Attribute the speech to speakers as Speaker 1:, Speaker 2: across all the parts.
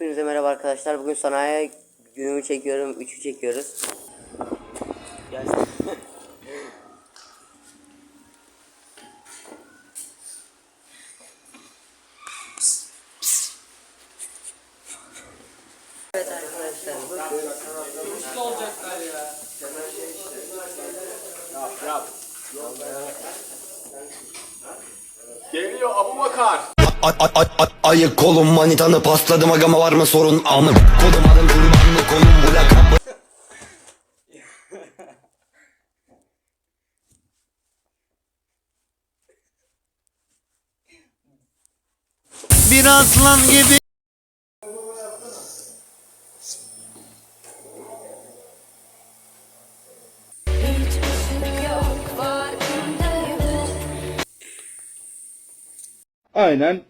Speaker 1: Hepinize merhaba arkadaşlar. Bugün sanayi günümü çekiyorum. Üçü çekiyoruz. Gelsin.
Speaker 2: Geliyor Abu Bakar.
Speaker 3: Ayık kolum manitanı pasladım. Agama var mı sorun? Amık Kolum adın kurbanlı kolum bu lakabı
Speaker 4: Bir aslan gibi
Speaker 5: knows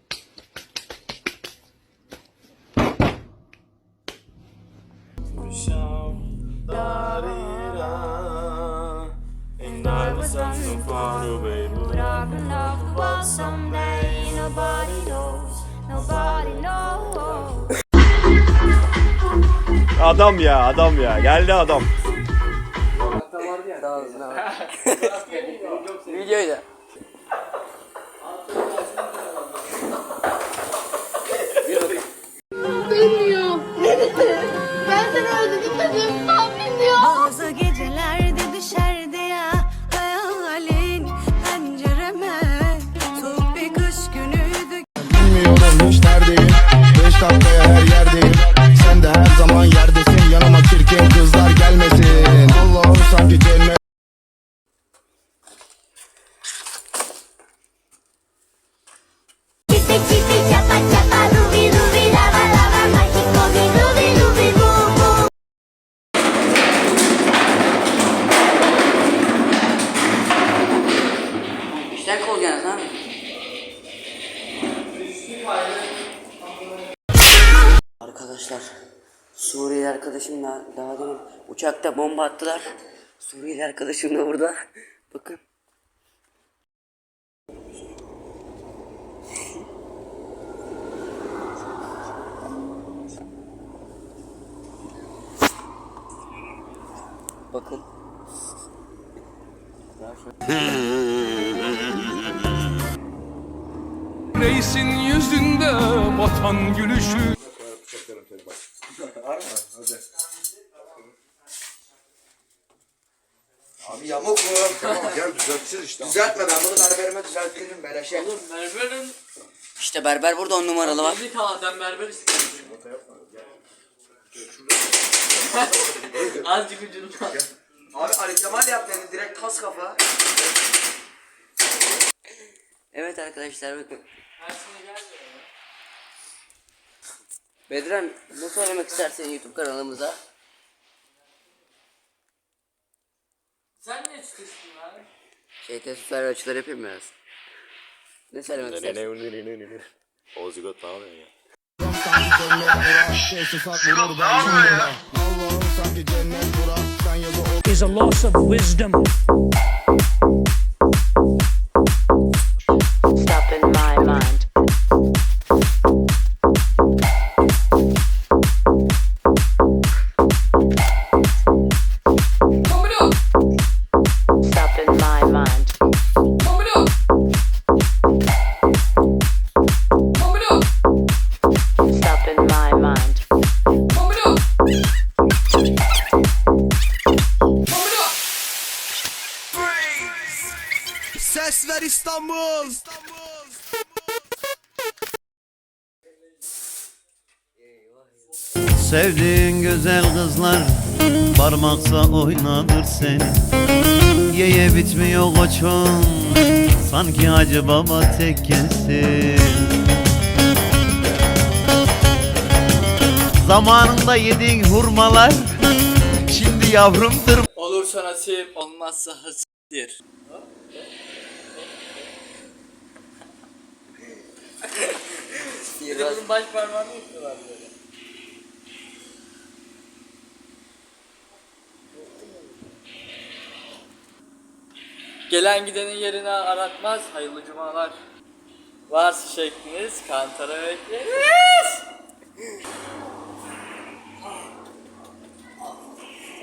Speaker 2: Adam ya adam ya geldi adam.
Speaker 1: Videoyu da.
Speaker 6: Bilmiyorum hiç neredeyim. Beş dakikaya
Speaker 1: arkadaşımla daha demin uçakta bomba attılar. Suriyeli arkadaşım da burada. Bakın. Bakın.
Speaker 7: Reisin yüzünde vatan gülüşü
Speaker 8: Abi yamuk mu? Tamam gel düzeltsin işte. Düzeltme ben bunu berberime düzeltirim beleşe.
Speaker 9: Berberin
Speaker 1: İşte berber burada on numaralı var.
Speaker 9: bir tane berber istiyorum. Azıcık ucundan.
Speaker 8: Abi Ali Kemal yap dedi direkt tas kafa.
Speaker 1: Evet arkadaşlar bakın.
Speaker 9: Tersine gelmiyor ya.
Speaker 1: Bedran ne söylemek istersin YouTube kanalımıza?
Speaker 9: Sen ne istiyorsun lan?
Speaker 1: Şey tesadüfler açılar yapayım biraz. Ne söylemek istersin?
Speaker 2: Ozigot ne yapıyorsun ya?
Speaker 7: İs a loss of wisdom.
Speaker 4: İstanbul. Sevdiğin güzel kızlar Parmaksa oynadır seni. Yeye bitmiyor koçum Sanki Hacı Baba tekkesi Zamanında yediğin hurmalar Şimdi yavrumdur.
Speaker 9: Olursa nasip, olmazsa hasir. Bir de bunun baş parmağını yapıyorlar böyle. Gelen gidenin yerine aratmaz. Hayırlı cumalar. Varsa şekliniz kantara bekleriz.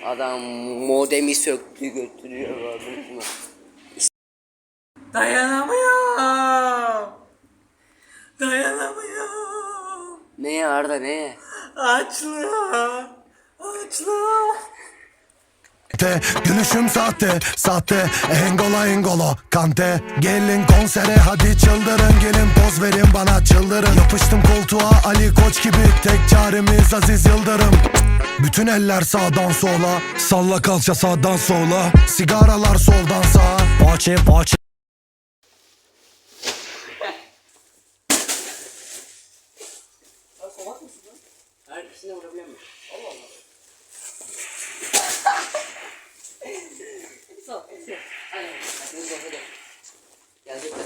Speaker 1: Adam modemi söktü götürüyor
Speaker 9: abi. Dayanamayız.
Speaker 1: Neye Arda neye?
Speaker 9: Açlığa. Açlığa.
Speaker 3: Te, gülüşüm sahte, sahte Engola engolo, kante Gelin konsere hadi çıldırın Gelin poz verin bana çıldırın Yapıştım koltuğa Ali Koç gibi Tek çaremiz Aziz Yıldırım bütün eller sağdan sola Salla kalça sağdan sola Sigaralar soldan sağa Poğaça
Speaker 1: Herkesine vurabiliyor muyum? Allah Allah. Sağ ol. Hadi. Hadi. Gelecekler.